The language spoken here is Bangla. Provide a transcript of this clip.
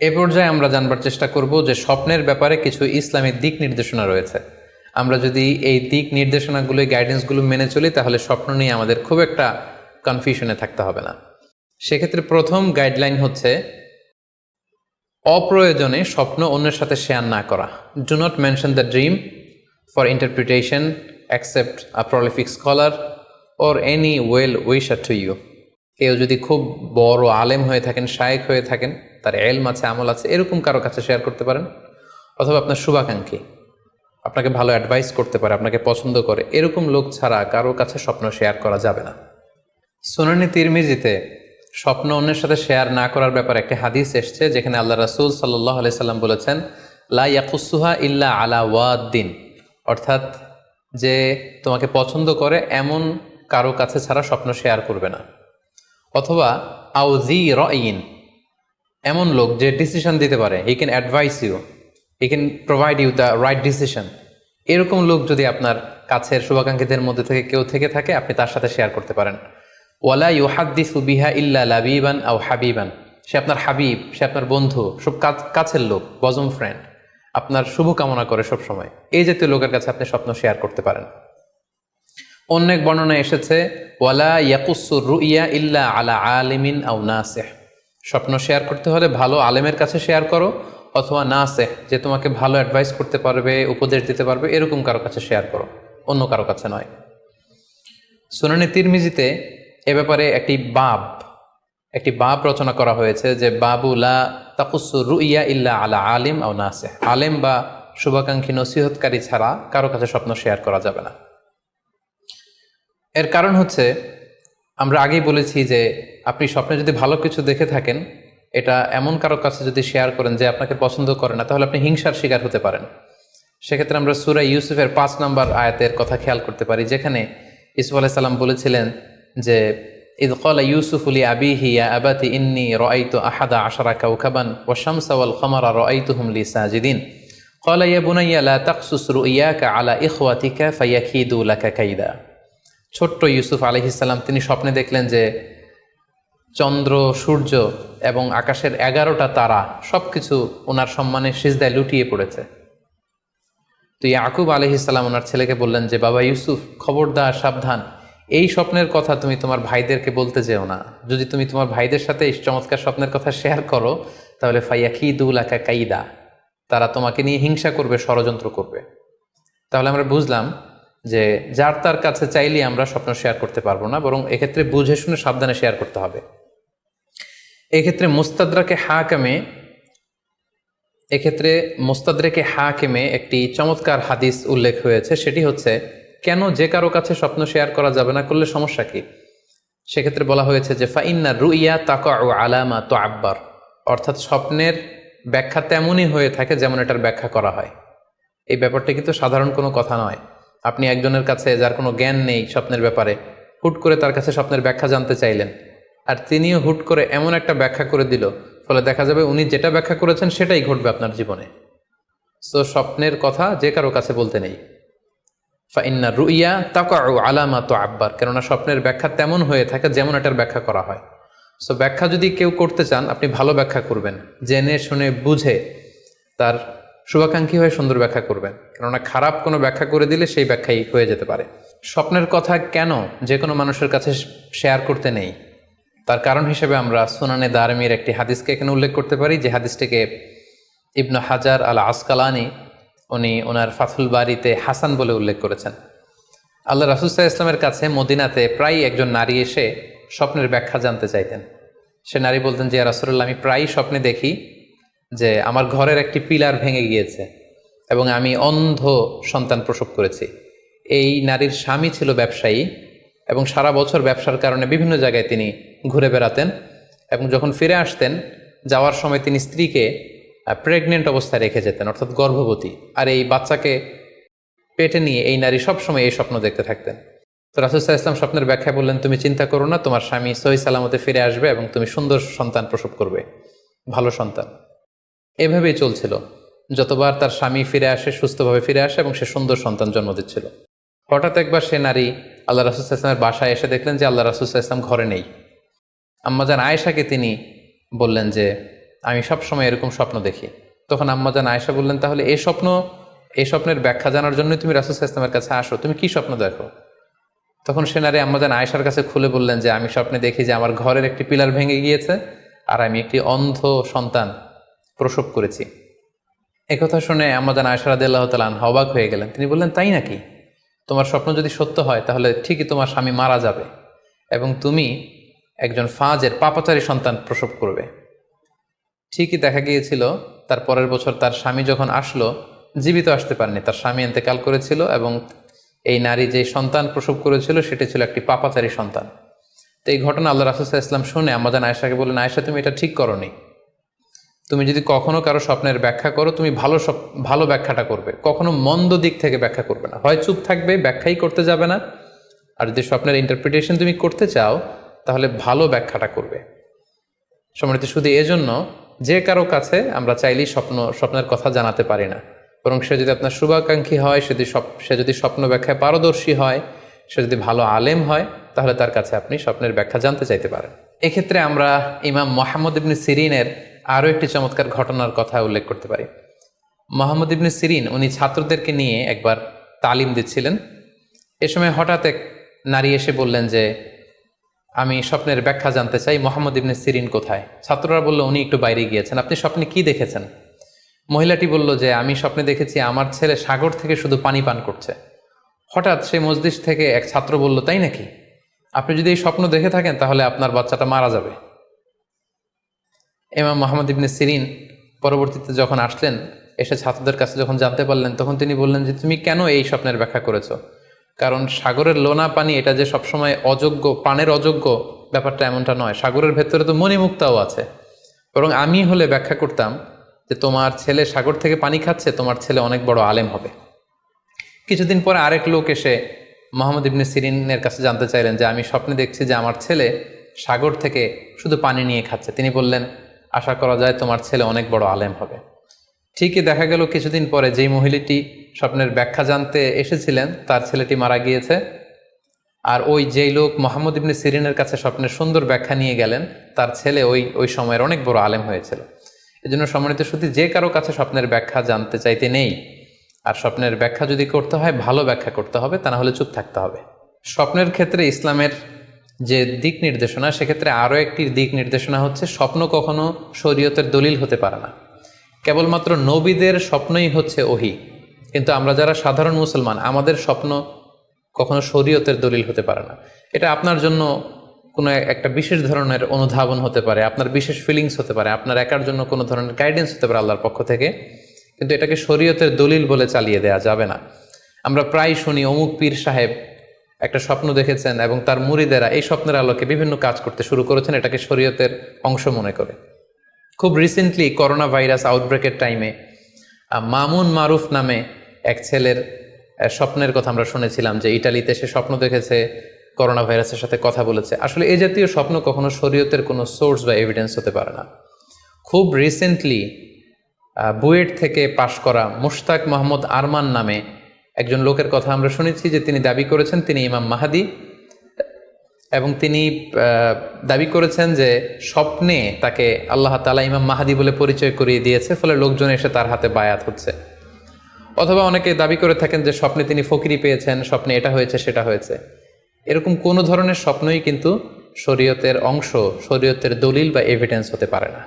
এ পর্যায়ে আমরা জানবার চেষ্টা করব যে স্বপ্নের ব্যাপারে কিছু ইসলামের দিক নির্দেশনা রয়েছে। আমরা যদি এই দিক নির্দেশনাগুলো গাইডেন্সগুলো মেনে চলি, তাহলে স্বপ্ন নিয়ে আমাদের খুব একটা কনফিউশনে থাকতে হবে না। সেক্ষেত্রে প্রথম গাইডলাইন হচ্ছে, অপ্রয়োজনে স্বপ্ন অন্যের সাথে শেয়ার না করা। Do not mention the dream for interpretation accept a prolific scholar or any well wisher to you কেউ যদি খুব বড় আলেম হয়ে থাকেন, শায়েক হয়ে থাকেন তার এলম আছে, আমল আছে, এরকম কারও কাছে শেয়ার করতে পারেন। অথবা আপনার শুভাকাঙ্ক্ষী, আপনাকে ভালো অ্যাডভাইস করতে পারে, আপনাকে পছন্দ করে, এরকম লোক ছাড়া কারও কাছে স্বপ্ন শেয়ার করা যাবে না। সোনানি তিরমিজিতে স্বপ্ন অন্যের সাথে শেয়ার না করার ব্যাপারে একটি হাদিস এসছে, যেখানে আল্লাহ রাসুল সাল্লাহ সাল্লাম বলেছেন, লা ইয়াকুসুহা ইল্লা আলা ওয়াদ্দিন। অর্থাৎ যে তোমাকে পছন্দ করে, এমন কারও কাছে ছাড়া স্বপ্ন শেয়ার করবে না। অথবা আউজি রইন এমন লোক যে ডিসিশন দিতে পারে। He can advise you he can provide you the right decision এরকম লোক যদি আপনার কাছের শুভাকাঙ্ক্ষীদের মধ্যে থেকে কেউ থেকে থাকে, আপনি তার সাথে শেয়ার করতে পারেন। ওয়ালা ইউহাদ্দিসু বিহা ইল্লা লাবিবান আও হাবিবান। সে আপনার হাবিব, সে আপনার বন্ধু, সব কাছ- কাছের লোক বজম ফ্রেন্ড আপনার শুভ কামনা করে সব সময়। এই জাতীয় লোকের কাছে আপনি স্বপ্ন শেয়ার করতে পারেন। অন্য এক বর্ণনায় এসেছে, ওয়ালা ইয়াকুসুর রুইয়া ইল্লা আলা আলিমিন আও নাসেহ। স্বপ্ন শেয়ার করতে হলে ভালো আলেমের কাছে শেয়ার করো, অথবা নাসেহ যে তোমাকে ভালো অ্যাডভাইস করতে পারবে, উপদেশ দিতে পারবে, এরকম কারও কাছে শেয়ার করো, অন্য কারও কাছে নয়। সুনানি তিরমিজিতে এ ব্যাপারে একটি বাব একটি বাব রচনা করা হয়েছে যে বাবুলা তাকুসু রুইয়া ইল্লা আলা আলিম আও নাসেহ আলেম বা শুভাকাঙ্ক্ষী নসিহতকারী ছাড়া কারও কাছে স্বপ্ন শেয়ার করা যাবে না। এর কারণ হচ্ছে, আমরা আগেই বলেছি যে আপনি স্বপ্নে যদি ভালো কিছু দেখে থাকেন এটা এমন কারো কাছে যদি শেয়ার করেন যে আপনাকে পছন্দ করে না তাহলে আপনি হিংসার শিকার হতে পারেন সেক্ষেত্রে আমরা সুরা ইউসুফের পাঁচ নম্বর আয়াতের কথা খেয়াল করতে পারি যেখানে ইসুফ আলাইসাল্লাম বলেছিলেন যে ইদ কলা ইউসুফ উলি আবিহি ইয়া আবাতি ইন্নি রাইতু আহাদা আশারা কাউকাবান ওয়া শামসা ওয়াল কমারা রাইতুহুম লি সাজিদিন قال يا بني لا تقصص رؤياك على إخوتك فيكيدوا لك كيدا ছোট্ট ইউসুফ আলহিসাল্লাম তিনি স্বপ্নে দেখলেন যে চন্দ্র, সূর্য এবং আকাশের এগারোটা তারা সব কিছু ওনার সম্মানে সিজদায় লুটিয়ে পড়েছে। তো ইয়াকুব আলহিসাল্লাম ওনার ছেলেকে বললেন যে, বাবা ইউসুফ, খবরদার, সাবধান। এই স্বপ্নের কথা তুমি তোমার ভাইদেরকে বলতে যেও না। যদি তুমি তোমার ভাইদের সাথে এই চমৎকার স্বপ্নের কথা শেয়ার করো, তাহলে ফাইয়া খিদুল আকা কাইদা। তারা তোমাকে নিয়ে হিংসা করবে, ষড়যন্ত্র করবে। তাহলে আমরা বুঝলাম যে, যার তার কাছে চাইলে আমরা স্বপ্ন শেয়ার করতে পারব না, বরং এক্ষেত্রে বুঝে শুনে সাবধানে শেয়ার করতে হবে। এক্ষেত্রে মুস্তাদরাকে হাকামে, এক্ষেত্রে মোস্তাদরেকে হাকিমে একটি চমৎকার হাদিস উল্লেখ হয়েছে, সেটি হচ্ছে, কেন যে কারও কাছে স্বপ্ন শেয়ার করা যাবে না, করলে সমস্যা কি? সেক্ষেত্রে বলা হয়েছে যে, ফাইন্না রুইয়া তাকা ও আলামা তো আব্বার অর্থাৎ স্বপ্নের ব্যাখ্যা তেমনই হয়ে থাকে যেমন এটার ব্যাখ্যা করা হয়। এই ব্যাপারটা কিন্তু সাধারণ কোনো কথা নয়। আপনি একজনের কাছে যার কোনো জ্ঞান নেই স্বপ্নের ব্যাপারে, হুট করে তার কাছে স্বপ্নের ব্যাখ্যা জানতে চাইলেন আর তিনিও হুট করে এমন একটা ব্যাখ্যা করে দিল, ফলে দেখা যাবে উনি যেটা ব্যাখ্যা করেছেন সেটাই ঘটবে আপনার জীবনে। সো স্বপ্নের কথা যে কারও কাছে বলতে নেই। ফাইন্না রুইয়া তাকাউ আলামা তো আব্বার কেননা স্বপ্নের ব্যাখ্যা তেমন হয়ে থাকে যেমন এটার ব্যাখ্যা করা হয়। সো ব্যাখ্যা যদি কেউ করতে চান, আপনি ভালো ব্যাখ্যা করবেন, জেনে শুনে বুঝে তার শুভাকাঙ্ক্ষী হয়ে সুন্দর ব্যাখ্যা করবেন, কেননা খারাপ কোনো ব্যাখ্যা করে দিলে সেই ব্যাখ্যাই হয়ে যেতে পারে। স্বপ্নের কথা কেন যে কোনো মানুষের কাছে শেয়ার করতে নেই? তার কারণ হিসেবে আমরা সুনানে দারমির একটি হাদিসকে এখানে উল্লেখ করতে পারি, যে হাদিসটিকে ইবনু হাজার আল আসকালানি উনি ওনার ফাথুল বাড়িতে হাসান বলে উল্লেখ করেছেন। আল্লাহ রাসুসাহ ইসলামের কাছে মদিনাতে প্রায় একজন নারী এসে স্বপ্নের ব্যাখ্যা জানতে চাইতেন। সে নারী বলতেন যে রাসুল্লাহ আমি প্রায়ই স্বপ্নে দেখি যে আমার ঘরের একটি পিলার ভেঙে গিয়েছে এবং আমি অন্ধ সন্তান প্রসব করেছি। এই নারীর স্বামী ছিল ব্যবসায়ী এবং সারা বছর ব্যবসার কারণে বিভিন্ন জায়গায় তিনি ঘুরে বেড়াতেন এবং যখন ফিরে আসতেন, যাওয়ার সময় তিনি স্ত্রীকে প্রেগনেন্ট অবস্থায় রেখে যেতেন, অর্থাৎ গর্ভবতী। আর এই বাচ্চাকে পেটে নিয়ে এই নারী সবসময় এই স্বপ্ন দেখতে থাকতেন। তো রাসুসাহ ইসলাম স্বপ্নের ব্যাখ্যা বললেন, তুমি চিন্তা করো না, তোমার স্বামী সহি সালামতে ফিরে আসবে এবং তুমি সুন্দর সন্তান প্রসব করবে, ভালো সন্তান। এভাবেই চলছিল। যতবার তার স্বামী ফিরে আসে, সুস্থভাবে ফিরে আসে এবং সে সুন্দর সন্তান জন্ম দিচ্ছিল। হঠাৎ একবার সে নারী আল্লাহ রাসুসাহ ইসলামের বাসায় এসে দেখলেন যে আল্লাহ রাসুসাহ ইসলাম ঘরে নেই। আম্মাজান আয়েশাকে তিনি বললেন যে, আমি সব সময় এরকম স্বপ্ন দেখি। তখন আম্মাজান আয়েশা বললেন, তাহলে এই স্বপ্ন, এই স্বপ্নের ব্যাখ্যা জানার জন্যই তুমি রাসুল ইসলামের কাছে আসো। তুমি কি স্বপ্ন দেখো? তখন সে নারী আম্মাজান আয়েশার কাছে খুলে বললেন যে, আমি স্বপ্নে দেখি যে আমার ঘরের একটি পিলার ভেঙে গিয়েছে আর আমি একটি অন্ধ সন্তান প্রসব করেছি। একথা শুনে আম্মাজান আয়েশা রাদিয়াল্লাহু তাআলা হবাক হয়ে গেলেন। তিনি বললেন, তাই নাকি? তোমার স্বপ্ন যদি সত্য হয়, তাহলে ঠিকই তোমার স্বামী মারা যাবে এবং তুমি একজন ফাজের পাপাচারী সন্তান প্রসব করবে। ঠিকই দেখা গিয়েছিল, তার পরের বছর তার স্বামী যখন আসলো, জীবিত আসতে পারেনি। তার স্বামী এতেকাল করেছিল এবং এই নারী যে সন্তান প্রসব করেছিল, সেটি ছিল একটি পাপাচারী সন্তান। তো এই ঘটনা আল্লাহ রাসুসাহ ইসলাম শুনে আমাদের আয়েশাকে বললেন, আয়েশা, তুমি এটা ঠিক করনি। তুমি যদি কখনো কারও স্বপ্নের ব্যাখ্যা করো, তুমি ভালো ভালো ব্যাখ্যাটা করবে। কখনো মন্দ দিক থেকে ব্যাখ্যা করবে না। হয় চুপ থাকবে, ব্যাখ্যাই করতে যাবে না। আর যদি স্বপ্নের ইন্টারপ্রিটেশন তুমি করতে চাও তাহলে ভালো ব্যাখ্যাটা করবে। সম্মানিত শুধু এজন্য যে কারও কাছে আমরা চাইলেই স্বপ্ন, স্বপ্নের কথা জানাতে পারি না। বরং সে যদি আপনার শুভাকাঙ্ক্ষী হয়, সে যদি সে যদি স্বপ্ন ব্যাখ্যায় পারদর্শী হয়, সে যদি ভালো আলেম হয়, তাহলে তার কাছে আপনি স্বপ্নের ব্যাখ্যা জানতে চাইতে পারেন। এক্ষেত্রে আমরা ইমাম মোহাম্মদ ইবনে সিরিনের আরও একটি চমৎকার ঘটনার কথা উল্লেখ করতে পারি। মোহাম্মদ ইবনে সিরিন, উনি ছাত্রদেরকে নিয়ে একবার তালিম দিচ্ছিলেন। এ সময় হঠাৎ এক নারী এসে বললেন যে আমি স্বপ্নের ব্যাখ্যা জানতে চাই, মোহাম্মদ ইবনে সিরিন কোথায়? ছাত্ররা বলল, উনি একটু বাইরে গিয়েছেন। আপনি স্বপ্নে কি দেখেছেন? মহিলাটি বলল যে, আমি স্বপ্নে দেখেছি আমার ছেলে সাগর থেকে শুধু পানি পান করছে। হঠাৎ সেই মসজিদ থেকে এক ছাত্র বলল, তাই নাকি? আপনি যদি এই স্বপ্ন দেখে থাকেন, তাহলে আপনার বাচ্চাটা মারা যাবে। এমাম মোহাম্মদ ইবনে সিরিন পরবর্তীতে যখন আসলেন, এসে ছাত্রদের কাছে যখন জানতে পারলেন, তখন তিনি বললেন যে, তুমি কেন এই স্বপ্নের ব্যাখ্যা করেছ? কারণ সাগরের লোনা পানি, এটা যে সবসময় অযোগ্য, পানের অযোগ্য ব্যাপারটা এমনটা নয়। সাগরের ভেতরে তো মণিমুক্তাও আছে। বরং আমি হলে ব্যাখ্যা করতাম যে তোমার ছেলে সাগর থেকে পানি খাচ্ছে, তোমার ছেলে অনেক বড় আলেম হবে। কিছুদিন পরে আরেক লোক এসে মোহাম্মদ ইবনে সিরিনের কাছে জানতে চাইলেন যে, আমি স্বপ্নে দেখছি যে আমার ছেলে সাগর থেকে শুধু পানি নিয়ে খাচ্ছে। তিনি বললেন, আশা করা যায় তোমার ছেলে অনেক বড় আলেম হবে। ঠিকই দেখা গেল কিছুদিন পরে যেই মহিলাটি স্বপ্নের ব্যাখ্যা জানতে এসেছিলেন, তার ছেলেটি মারা গিয়েছে। আর ওই যেই লোক মোহাম্মদ ইবনে সিরিনের কাছে স্বপ্নের সুন্দর ব্যাখ্যা নিয়ে গেলেন, তার ছেলে ওই ওই সময়ের অনেক বড় আলেম হয়েছিল। এজন্য সম্মানিত শুধু যে কারও কাছে স্বপ্নের ব্যাখ্যা জানতে চাইতে নেই, আর স্বপ্নের ব্যাখ্যা যদি করতে হয়, ভালো ব্যাখ্যা করতে হবে, তা না হলে চুপ থাকতে হবে। স্বপ্নের ক্ষেত্রে ইসলামের যে দিক নির্দেশনা, সেক্ষেত্রে আরও একটি দিক নির্দেশনা হচ্ছে, স্বপ্ন কখনো শরীয়তের দলিল হতে পারে না। কেবলমাত্র নবীদের স্বপ্নই হচ্ছে ওহি। কিন্তু আমরা যারা সাধারণ মুসলমান, আমাদের স্বপ্ন কখনো শরীয়তের দলিল হতে পারে না। এটা আপনার জন্য কোনো একটা বিশেষ ধরনের অনুধাবন হতে পারে, আপনার বিশেষ ফিলিংস হতে পারে, আপনার একার জন্য কোনো ধরনের গাইডেন্স হতে পারে আল্লাহর পক্ষ থেকে। কিন্তু এটাকে শরীয়তের দলিল বলে চালিয়ে দেওয়া যাবে না। আমরা প্রায় শুনি অমুক পীর সাহেব একটা স্বপ্ন দেখেছেন এবং তার মুরিদেরা এই স্বপ্নের আলোকে বিভিন্ন কাজ করতে শুরু করেছেন, এটাকে শরীয়তের অংশ মনে করে। খুব রিসেন্টলি করোনা ভাইরাস আউটব্রেকের টাইমে মামুন মারুফ নামে এক ছেলের স্বপ্নের কথা আমরা শুনেছিলাম যে ইটালিতে সে স্বপ্ন দেখেছে করোনা ভাইরাসের সাথে কথা বলেছে। আসলে এই জাতীয় স্বপ্ন কখনো শরীয়তের কোনো সোর্স বা এভিডেন্স হতে পারে না। খুব রিসেন্টলি বুয়েট থেকে পাশ করা মুশতাক মোহাম্মদ আরমান নামে একজন লোকের কথা আমরা শুনেছি যে তিনি দাবি করেছেন, তিনি ইমাম মাহাদি। এবং তিনি দাবি করেছেন যে স্বপ্নে তাকে আল্লাহ তালা ইমাম মাহাদি বলে পরিচয় করিয়ে দিয়েছে, ফলে লোকজন এসে তার হাতে বায়াত হচ্ছে। অথবা অনেকে দাবি করে থাকেন যে স্বপ্নে তিনি ফকিরি পেয়েছেন, স্বপ্নে এটা হয়েছে, সেটা হয়েছে। এরকম কোনো ধরনের স্বপ্নই কিন্তু শরীয়তের অংশ, শরীয়তের দলিল বা এভিডেন্স হতে পারে না।